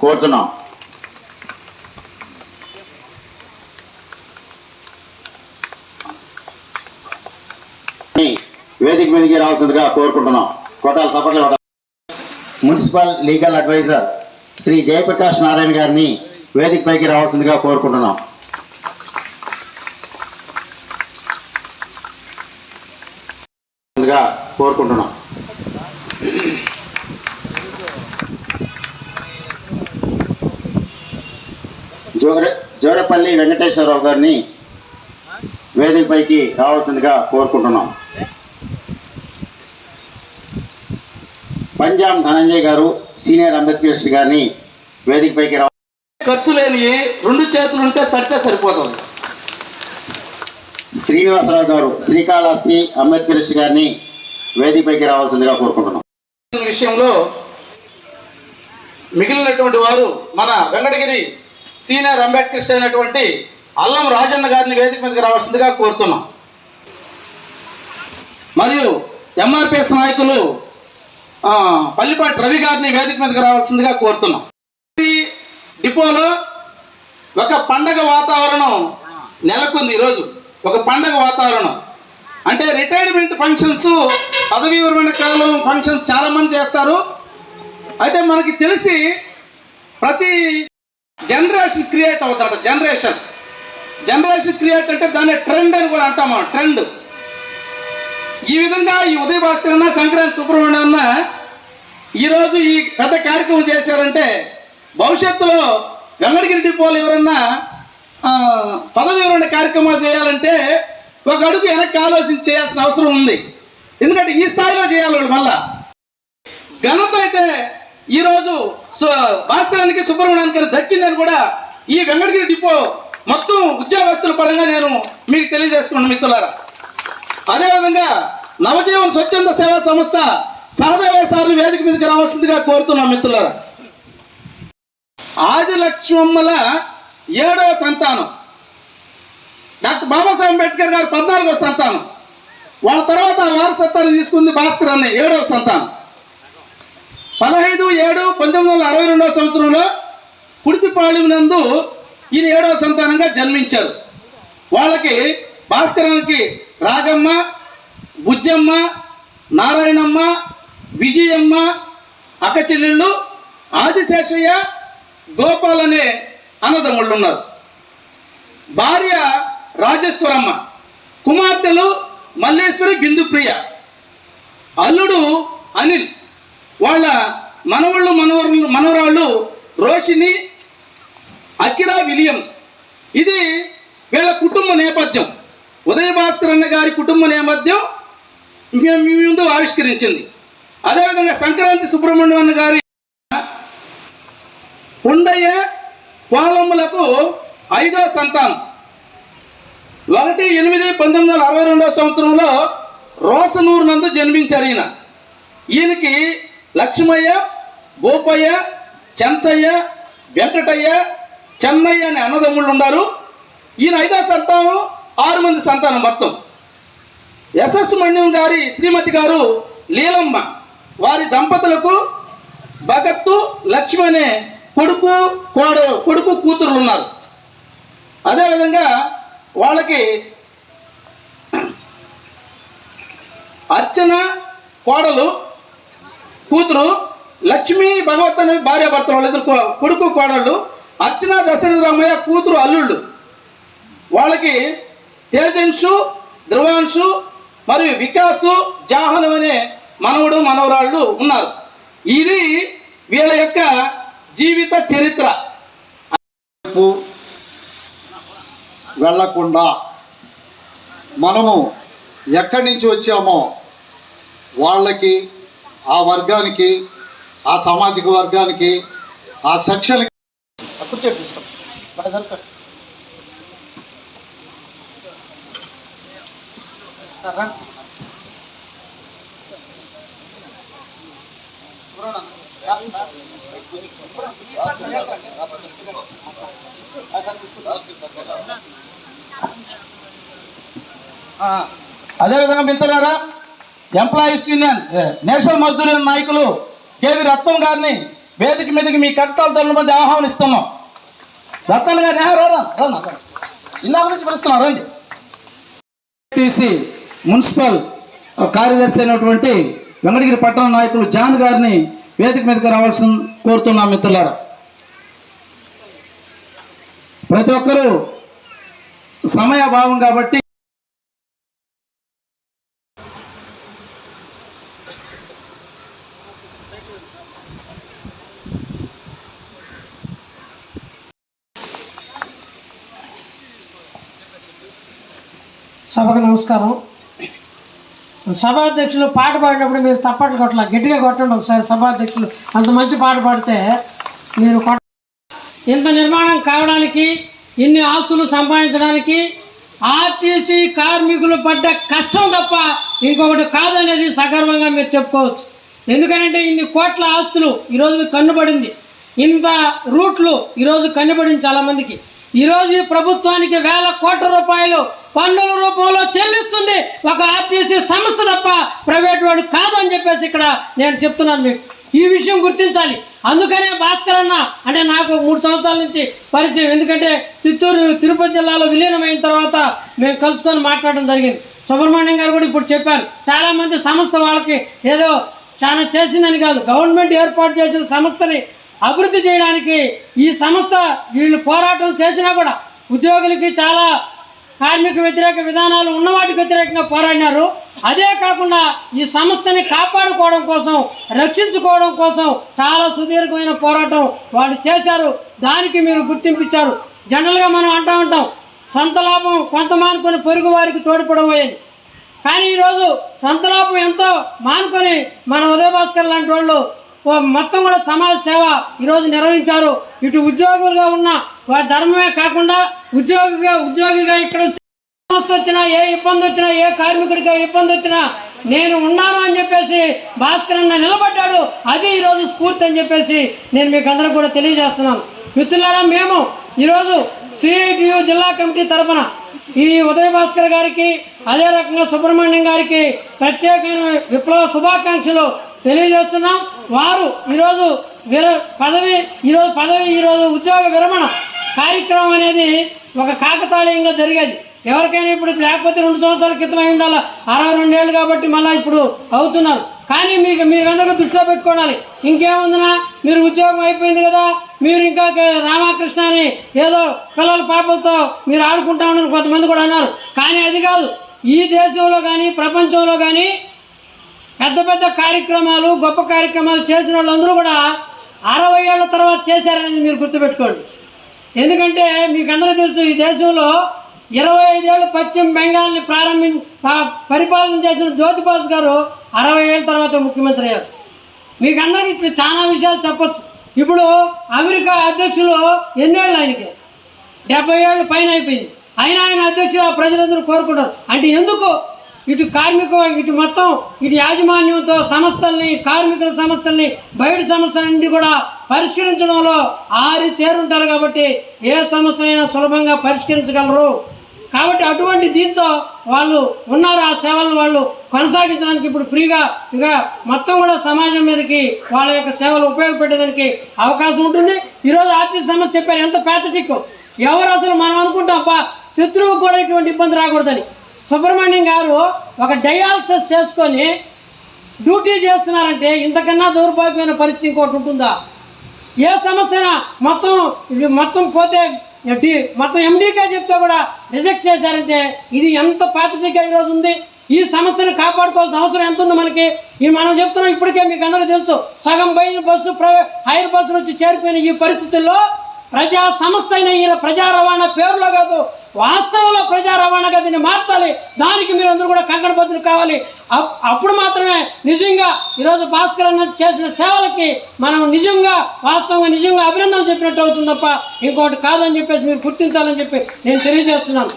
కోరుతున్నాం. వేదిక మీదకి రావాల్సిందిగా కోరుకుంటున్నాం. కోటాల సపర్లు కొట్టాలి. Municipal legal adviser Shri Jayaprakash Narayana గారిని వేదిక పైకి రావాల్సిందిగా కోరుకుంటున్నాం. కోరుకుంటున్నాం. జోరే జోరపల్లి వెంకటేశ్వరరావు గారిని వేదికపైకి రావాల్సిందిగా కోరుకుంటున్నాం. పంజాబ్ ధనంజయ్ గారు సీనియర్ అంబేద్కర్ గారిని వేదికపైకి రావ ఖర్చు లేని రెండు చేతులు ఉంటే తడితే సరిపోతుంది. శ్రీనివాసరావు గారు శ్రీకాళహస్తి అంబేద్కర్ గారిని వేదికపైకి రావాల్సిందిగా కోరుకుంటున్నాం. విషయంలో మిగిలినటువంటి వారు మన వెంకటగిరి సీనియర్ అంబేద్కర్ అయినటువంటి అల్లం రాజన్న గారిని వేదిక మీదకి రావాల్సిందిగా కోరుతున్నాం. మరియు ఎంఆర్పిఎస్ నాయకులు పల్లిపాటి రవి గారిని వేదిక మీదకి రావాల్సిందిగా కోరుతున్నాం. డిపోలో ఒక పండగ వాతావరణం నెలకొంది ఈరోజు ఒక పండగ వాతావరణం. అంటే రిటైర్మెంట్ ఫంక్షన్స్ పదవీ విరమణ కాలం ఫంక్షన్స్ చాలామంది చేస్తారు. అయితే మనకి తెలిసి ప్రతి జనరేషన్ క్రియేట్ అవుతాడు జనరేషన్ జనరేషన్ క్రియేట్ అంటే దాన్ని ట్రెండ్ అని కూడా అంటాము ట్రెండ్ ఈ విధంగా ఈ ఉదయ భాస్కర్ అన్న సంక్రాంతి సుబ్రహ్మణ్యం అన్న ఈరోజు ఈ పెద్ద కార్యక్రమం చేశారంటే భవిష్యత్తులో వెంకటగిరి డిపోలు ఎవరన్నా పదవి వివరణ కార్యక్రమాలు చేయాలంటే ఒక అడుగు వెనక్కి ఆలోచన చేయాల్సిన అవసరం ఉంది. ఎందుకంటే ఈ స్థాయిలో చేయాలి వాళ్ళు మళ్ళా. ఘనత అయితే ఈరోజు భాస్కరానికి సుబ్రహ్మణ్యానికి దక్కిందని కూడా ఈ వెంకటగిరి డిపో మొత్తం ఉద్యోగస్తుల పరంగా నేను మీకు తెలియజేసుకున్నాను మిత్రులారా. అదేవిధంగా నవజీవన్ స్వచ్ఛంద సేవా సంస్థ సహదేవ సార్లు వేదిక మీదకి రావాల్సిందిగా కోరుతున్నాం మిత్రులారా. ఆదిలక్ష్మమ్మల ఏడవ సంతానం. డాక్టర్ బాబాసాహెబ్ అంబేద్కర్ గారు పద్నాలుగో సంతానం. వాళ్ళ తర్వాత వారసత్వాన్ని తీసుకుంది భాస్కర్ అన్న ఏడవ సంతానం. పదహైదు ఏడు పంతొమ్మిది వందల అరవై రెండవ సంవత్సరంలో కుడితిపాళెం నందు ఈయన ఏడవ సంతానంగా జన్మించారు. వాళ్ళకి భాస్కరానికి రాగమ్మ బుజ్జమ్మ నారాయణమ్మ విజయమ్మ అక్క చెల్లెళ్ళు ఆదిశేషయ్య గోపాల్ అనే అన్నదమ్ముళ్ళు ఉన్నారు. భార్య రాజేశ్వరమ్మ కుమార్తెలు మల్లేశ్వరి బిందుప్రియ అల్లుడు అనిల్. వాళ్ళ మనవళ్ళు మనవరు మనవరాళ్ళు రోషిని అకిరా విలియమ్స్. ఇది వీళ్ళ కుటుంబ నేపథ్యం. ఉదయ భాస్కర్ అన్న గారి కుటుంబ నేపథ్యం మేము మీ ముందు ఆవిష్కరించింది. అదేవిధంగా సంక్రాంతి సుబ్రహ్మణ్యం అన్న గారి ఉండయ్య పోలమ్మలకు ఐదో సంతానం. ఒకటి ఎనిమిది పంతొమ్మిది వందల అరవై రెండవ సంవత్సరంలో రోసనూరు నందు జన్మించారు ఈయన. ఈయనకి లక్ష్మయ్య గోపయ్య చెంచయ్య వెంకటయ్య చెన్నయ్య అనే అన్నదమ్ముళ్ళు ఉన్నారు. ఈయన ఐదో సంతానం ఆరు మంది సంతానం మొత్తం. ఎస్ఎస్ మణ్యం గారి శ్రీమతి గారు లీలమ్మ. వారి దంపతులకు భగత్తు లక్ష్మి అనే కొడుకు కోడ కొడుకు కూతురులు ఉన్నారు. అదేవిధంగా వాళ్ళకి అర్చన కోడలు కూతురు లక్ష్మీ భగవత్ భార్య భర్తలు వాళ్ళిద్దరు కొడుకు కోడళ్ళు అర్చన దశరథ రామయ్య కూతురు అల్లుళ్ళు. వాళ్ళకి తేజన్షు ధ్రువాంశు మరియు వికాసు జాహను అనే మనవడు మనవరాళ్ళు ఉన్నారు. ఇది వీళ్ళ యొక్క జీవిత చరిత్ర. వెళ్ళకుండా మనము ఎక్కడి నుంచి వచ్చామో వాళ్ళకి ఆ వర్గానికి ఆ సామాజిక వర్గానికి ఆ సెక్షన్కి కూర్చో తీసుకో. సార్ రండి సార్. అదేవిధంగా మిత్రులారా employees union national Mazdoor union నాయకులు కేవి రత్నం గారిని వేదిక మీదకి మీ కర్తలతో మంది ఆహ్వానిస్తున్నాం. రత్న గారు రానా రా, రా, రా, ఇందాక నుంచి పిలుస్తున్నాం రండి. టీసీ మున్సిపల్ కార్యదర్శి అయినటువంటి వెంకటగిరి పట్టణ నాయకులు జాన్ గారిని వేదిక మీదకి రావాల్సిన కోరుతున్నాం మిత్రులారా. ప్రతి ఒక్కరూ సమయాభావం కాబట్టి సభకు నమస్కారం. సభాధ్యక్షులు పాట పాడినప్పుడు మీరు తప్పట్లు కొట్టలా గట్టిగా కొట్టండి ఒకసారి సభాధ్యక్షులు. అంత మంచి పాట పాడితే మీరు కొట్ట ఇంత నిర్మాణం కావడానికి ఇన్ని ఆస్తులు సంపాదించడానికి ఆర్టీసీ కార్మికులు పడ్డ కష్టం తప్ప ఇంకొకటి కాదనేది సగర్వంగా మీరు చెప్పుకోవచ్చు. ఎందుకంటే ఇన్ని కోట్ల ఆస్తులు ఈరోజు మీకు కన్నుపడింది ఇంత రూట్లు ఈరోజు కన్నుపడింది చాలామందికి. ఈరోజు ఈ ప్రభుత్వానికి వేల కోట్ల రూపాయలు పన్నుల రూపంలో చెల్లిస్తుంది. ఒక ఆర్టీసీ సంస్థ తప్ప ప్రైవేట్ వాడు కాదని చెప్పేసి ఇక్కడ నేను చెప్తున్నాను మీకు. ఈ విషయం గుర్తించాలి. అందుకనే భాస్కర్ అన్న అంటే నాకు మూడు సంవత్సరాల నుంచి పరిచయం. ఎందుకంటే చిత్తూరు తిరుపతి జిల్లాలో విలీనమైన తర్వాత మేము కలుసుకొని మాట్లాడడం జరిగింది. సుబ్రహ్మణ్యం గారు కూడా ఇప్పుడు చెప్పారు. చాలామంది సంస్థ వాళ్ళకి ఏదో చాలా చేసిందని కాదు. గవర్నమెంట్ ఏర్పాటు చేసిన సంస్థని అభివృద్ధి చేయడానికి ఈ సంస్థ వీళ్ళు పోరాటం చేసినా కూడా ఉద్యోగులకి చాలా కార్మిక వ్యతిరేక విధానాలు ఉన్న వాటికి వ్యతిరేకంగా పోరాడినారు. అదే కాకుండా ఈ సంస్థని కాపాడుకోవడం కోసం రక్షించుకోవడం కోసం చాలా సుదీర్ఘమైన పోరాటం వాళ్ళు చేశారు. దానికి మీరు గుర్తింపించారు జనరల్గా మనం అంటూ ఉంటాం సొంత లాభం కొంత మానుకొని పొరుగు వారికి తోడ్పడబోయేది కానీ ఈరోజు సొంత లాభం ఎంతో మానుకొని మన ఉదయభాస్కర్ లాంటి వాళ్ళు మొత్తం కూడా సమాజ సేవ ఈరోజు నిర్వహించారు. ఇటు ఉద్యోగులుగా ఉన్న వారి ధర్మమే కాకుండా ఉద్యోగిగా ఉద్యోగిగా ఇక్కడ సమస్య వచ్చినా ఏ ఇబ్బంది వచ్చినా ఏ కార్మికుడికి ఏ ఇబ్బంది వచ్చినా నేను ఉన్నాను అని చెప్పేసి భాస్కర్ అన్న నిలబడ్డాడు. అది ఈరోజు స్ఫూర్తి అని చెప్పేసి నేను మీకు అందరూ కూడా తెలియజేస్తున్నాను. మిత్రులారా మేము ఈరోజు సిఐటియు జిల్లా కమిటీ తరఫున ఈ ఉదయ భాస్కర్ గారికి అదే రకంగా సుబ్రహ్మణ్యం గారికి ప్రత్యేకమైన విప్లవ శుభాకాంక్షలు తెలియజేస్తున్నాం. వారు ఈరోజు విర పదవి ఈరోజు పదవి ఈరోజు ఉద్యోగ విరమణ కార్యక్రమం అనేది ఒక కాకతాళీయంగా జరిగేది. ఎవరికైనా ఇప్పుడు లేకపోతే రెండు సంవత్సరాల క్రితం అయి ఉండాలి? అరవై రెండేళ్ళు కాబట్టి మళ్ళీ ఇప్పుడు అవుతున్నారు. కానీ మీకు మీరందరూ దృష్టిలో పెట్టుకోవాలి. ఇంకేముందినా? మీరు ఉద్యోగం అయిపోయింది కదా? మీరు ఇంకా రామకృష్ణ అని ఏదో పిల్లల పాపలతో మీరు ఆడుకుంటా ఉన్నారు కొంతమంది కూడా అన్నారు. కానీ అది కాదు. ఈ దేశంలో కానీ ప్రపంచంలో కానీ పెద్ద పెద్ద కార్యక్రమాలు గొప్ప కార్యక్రమాలు చేసిన వాళ్ళందరూ కూడా అరవై ఏళ్ళ తర్వాత చేశారనేది మీరు గుర్తుపెట్టుకోండి. ఎందుకంటే మీకు అందరూ తెలుసు ఈ దేశంలో ఇరవై ఐదేళ్ళు పశ్చిమ బెంగాల్ని ప్రారంభి పరిపాలన చేసిన జ్యోతిబాస్ గారు అరవై ఏళ్ళ తర్వాత ముఖ్యమంత్రి అయ్యారు. మీకు అందరికీ ఇట్లా చాలా విషయాలు చెప్పచ్చు. ఇప్పుడు అమెరికా అధ్యక్షులు ఎన్నేళ్ళు ఆయనకి? డెబ్బై ఏళ్ళు పైన అయిపోయింది. అయినా ఆయన అధ్యక్షుడు ఆ ప్రజలందరూ కోరుకుంటారు. అంటే ఎందుకు ఇటు కార్మిక ఇటు మొత్తం ఇటు యాజమాన్యంతో సమస్యల్ని కార్మికుల సమస్యల్ని బయట సమస్యలన్నీ కూడా పరిష్కరించడంలో ఆరి తేరుంటారు కాబట్టి ఏ సమస్యనైనా సులభంగా పరిష్కరించగలరు. కాబట్టి అటువంటి దీంతో వాళ్ళు ఉన్నారు ఆ సేవలను వాళ్ళు కొనసాగించడానికి ఇప్పుడు ఫ్రీగా ఇక మొత్తం కూడా సమాజం మీదకి వాళ్ళ యొక్క సేవలు ఉపయోగపెట్టేదానికి అవకాశం ఉంటుంది. ఈరోజు ఆర్థిక సమస్య చెప్పారు ఎంత ప్యాథటిక్ ఎవరు అసలు మనం అనుకుంటాం అబ్బా శత్రువు కూడా ఇటువంటి ఇబ్బంది రాకూడదని. సుబ్రహ్మణ్యం గారు ఒక డయాలసిస్ చేసుకొని డ్యూటీ చేస్తున్నారంటే ఇంతకన్నా దౌర్భాగ్యమైన పరిస్థితి ఇంకోటి ఉంటుందా? ఏ సమస్య మొత్తం మొత్తం పోతే మొత్తం ఎండీకే చెప్తే కూడా రిజెక్ట్ చేశారంటే ఇది ఎంత పాత్రిగా ఈరోజు ఉంది? ఈ సమస్యను కాపాడుకోవాల్సిన అవసరం ఎంత ఉంది మనకి? ఇది మనం చెప్తున్నాం ఇప్పటికే మీకు అందరూ తెలుసు. సగం బయలు బస్సు ప్రైవేట్ హైర్ బస్సులు వచ్చి చేరిపోయిన ఈ పరిస్థితుల్లో. ప్రజా సంస్థ అయిన ఈయన ప్రజా రవాణా పేరులో కాదు వాస్తవంలో ప్రజా రవాణాగా దీన్ని మార్చాలి. దానికి మీరు అందరూ కూడా కంకణ బద్దులు కావాలి. అప్- అప్పుడు మాత్రమే నిజంగా ఈరోజు భాస్కర్ అన్న చేసిన సేవలకి మనం నిజంగా వాస్తవంగా నిజంగా అభినందనలు చెప్పినట్టు అవుతుంది తప్ప ఇంకోటి కాదని చెప్పేసి మీరు గుర్తించాలని చెప్పి నేను తెలియజేస్తున్నాను.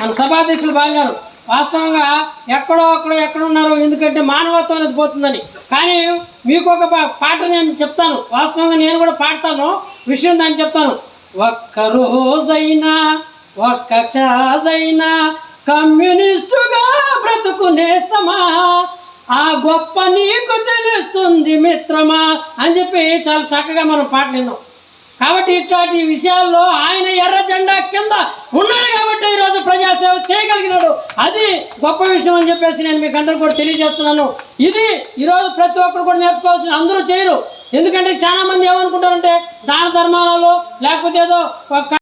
మన సభాధ్యక్షులు బాగారు వాస్తవంగా ఎక్కడో అక్కడో ఎక్కడున్నారు ఎందుకంటే మానవత్వం అనేది పోతుందని. కానీ మీకు ఒక పాట నేను చెప్తాను. వాస్తవంగా నేను కూడా పాడతాను. విషయం దాన్ని చెప్తాను. ఒక్క రోజైనా ఒక్క క్షాజైనా కమ్యూనిస్టుగా బ్రతుకునేస్తమా? ఆ గొప్ప నీకు తెలుస్తుంది మిత్రమా? అని చెప్పి చాలా చక్కగా మనం పాటలు విన్నాం. కాబట్టి ఇట్లాంటి విషయాల్లో ఆయన ఎర్ర జెండా కింద ఉన్నాడు కాబట్టి ఈరోజు ప్రజాసేవ చేయగలిగినాడు. అది గొప్ప విషయం అని చెప్పేసి నేను మీకు అందరూ కూడా తెలియజేస్తున్నాను. ఇది ఈరోజు ప్రతి ఒక్కరు కూడా నేర్చుకోవాల్సిన అందరూ చేయరు. ఎందుకంటే చాలా మంది ఏమనుకుంటారంటే దాన ధర్మాలలో లేకపోతే ఏదో ఒక